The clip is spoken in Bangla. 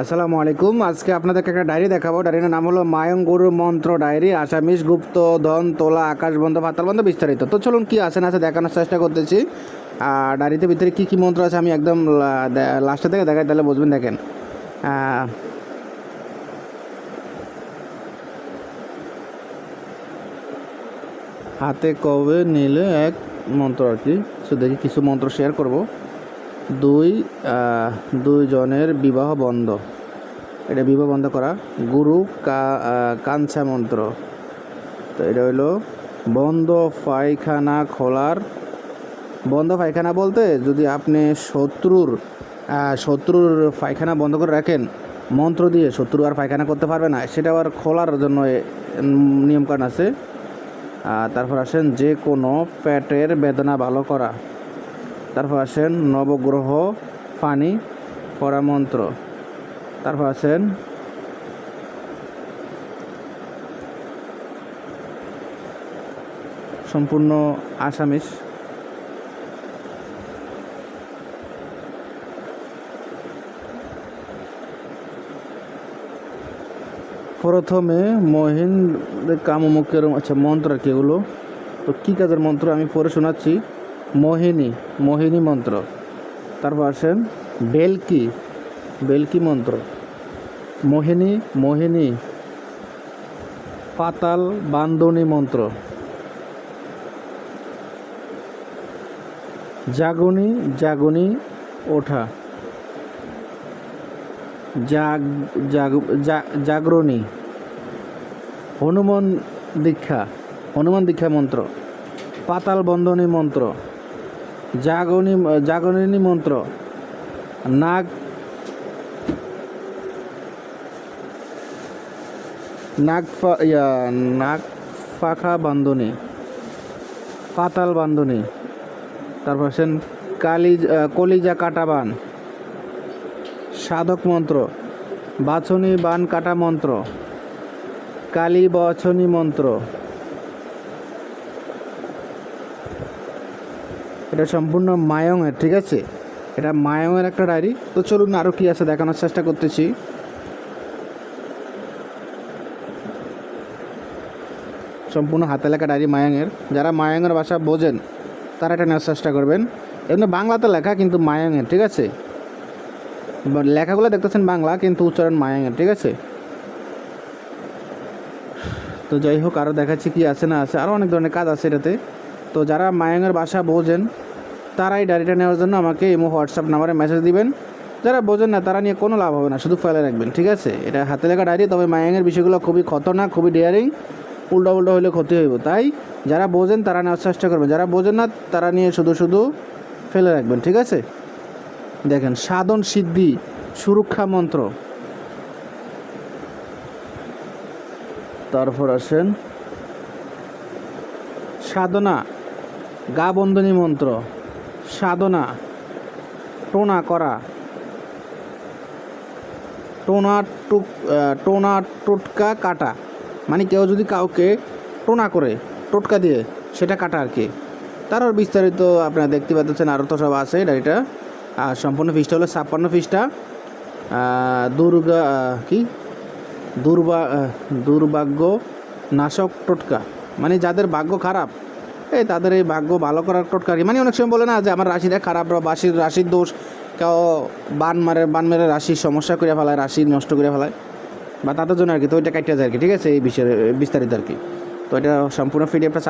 আসসালামু আলাইকুম। আজকে আপনাদেরকে একটা ডায়েরি দেখাবো। ডায়েরির নাম হলো মায়ং মন্ত্র ডায়েরি। আসামিস, গুপ্ত, ধন, তোলা, আকাশ বন্ধ, পাতাল বন্ধ বিস্তারিত। তো চলুন কি আছে না আছে দেখানোর চেষ্টা করতেছি। আর ডায়েরিতে ভিতরে কী কী মন্ত্র আছে আমি একদম লাস্টে থেকে দেখাই, তাহলে বুঝবেন দেখেন। হাতে কবে নিলে এক মন্ত্র আর কি? দেখি কিছু মন্ত্র শেয়ার করব। দুই দুইজনের বিবাহ বন্ধ। এটা বিবাহ বন্ধ করা। গুরু কাঞ্চা মন্ত্র। তো এটা হইল বন্ধ পায়খানা খোলার। বন্ধ পায়খানা বলতে যদি আপনি শত্রুর শত্রুর পায়খানা বন্ধ করে রাখেন, মন্ত্র দিয়ে শত্রু আর পায়খানা করতে পারবে না। সেটা আবার খোলার জন্য নিয়মকানুন আছে। তারপর আসেন যে কোনো পেটের বেদনা ভালো করা। তারপর আসেন নবগ্রহ পানি পরামন্ত্র। তারপর আছেন সম্পূর্ণ আসামিস। প্রথমে মহিন কামমুখের আচ্ছা মন্ত্র আর কি তো কী কাজের মন্ত্র আমি পড়ে শোনাচ্ছি। মোহিনী মোহিনী মন্ত্র। তারপর আসেন বেলকি বেলকি মন্ত্র। মোহিনী মোহিনী। পাতাল বান্দনী মন্ত্র। জাগনি জাগনি, ওঠা। জাগ জাগ জাগরণী। হনুমান দীক্ষা হনুমান দীক্ষা মন্ত্র। পাতাল বন্ধনী মন্ত্র। জাগরণী জাগরণী মন্ত্র। নাগ নাগ ইয়া নাগ পাখা বান্ধনী, পাতাল বান্ধনী। তারপর সেন কালি কলিজা কাটা বান। সাধক মন্ত্র, বাছনি বান কাটা মন্ত্র। কালী বছনী মন্ত্র। এটা সম্পূর্ণ মায়ংয়ের, ঠিক আছে? এটা মায়ংয়ের একটা ডায়েরি। তো চলুন আরও কী আছে দেখানোর চেষ্টা করতেছি। সম্পূর্ণ হাতে লেখা ডায়েরি মায়াংয়ের। যারা মায়াংয়ের ভাষা বোঝেন, তারা এটা নেওয়ার চেষ্টা করবেন। এমনি বাংলাতে লেখা কিন্তু মায়াংয়ের, ঠিক আছে? লেখাগুলো দেখতেছেন বাংলা, কিন্তু উচ্চারণ মায়াংয়ের, ঠিক আছে? তো যাই হোক আরও দেখাচ্ছি কি আছে না আছে। আরও অনেক ধরনের কাজ আছে এটাতে। তো যারা মায়াংয়ের ভাষা বোঝেন তারা এই ডায়েরিটা নেওয়ার জন্য আমাকে এমো হোয়াটসঅ্যাপ নাম্বারে মেসেজ দিবেন। যারা বোঝেন না, তারা নিয়ে কোনো লাভ হবে না, শুধু ফেলে রাখবেন, ঠিক আছে? এটা হাতে লেখা ডায়েরি তবে মায়াঙের বিষয়গুলো খুবই খতরনাক, খুবই ডেয়ারিং উল্টা উল্টা হলে ক্ষতি হইব। তাই যারা বোঝেন, তারা নেওয়ার চেষ্টা করবেন। যারা বোঝেন না, তারা নিয়ে শুধু শুধু ফেলে রাখবেন, ঠিক আছে? দেখেন, সাধন সিদ্ধি, সুরক্ষা মন্ত্র। তারপর আসেন, সাধনা, গা বন্ধনী মন্ত্র। সাধনা, টোনা করা। টোনা টুক টোনা টোটকা কাটা। মানে কেউ যদি কাউকে টোনা করে, টোটকা দিয়ে, সেটা কাটা আর কি। তারও বিস্তারিত আপনারা দেখতে পাচ্ছেন আরও তো সব আছে ডায়েরিটা আর সম্পূর্ণ ফিসটা হলো ছাপ্পান্ন ফিসটা। দুর্গা কি? দুর্বা দুর্ভাগ্য নাশক টোটকা। মানে যাদের ভাগ্য খারাপ এই তাদের এই ভাগ্য ভালো করার টোটকারি। মানে অনেক সময় বলে না যে আমার রাশিটা খারাপ বাসির রাশির দোষ। কেউ বান মারে, বান মেরে রাশির সমস্যা করে ফেলায় রাশি নষ্ট করে ফেলায়। বা তাদের জন্য আর কি, তো ওইটা কাটিয়ে যায় আর কি, ঠিক আছে? এই বিষয়ে বিস্তারিত আর কি। তো এটা সম্পূর্ণ পিডিএফটা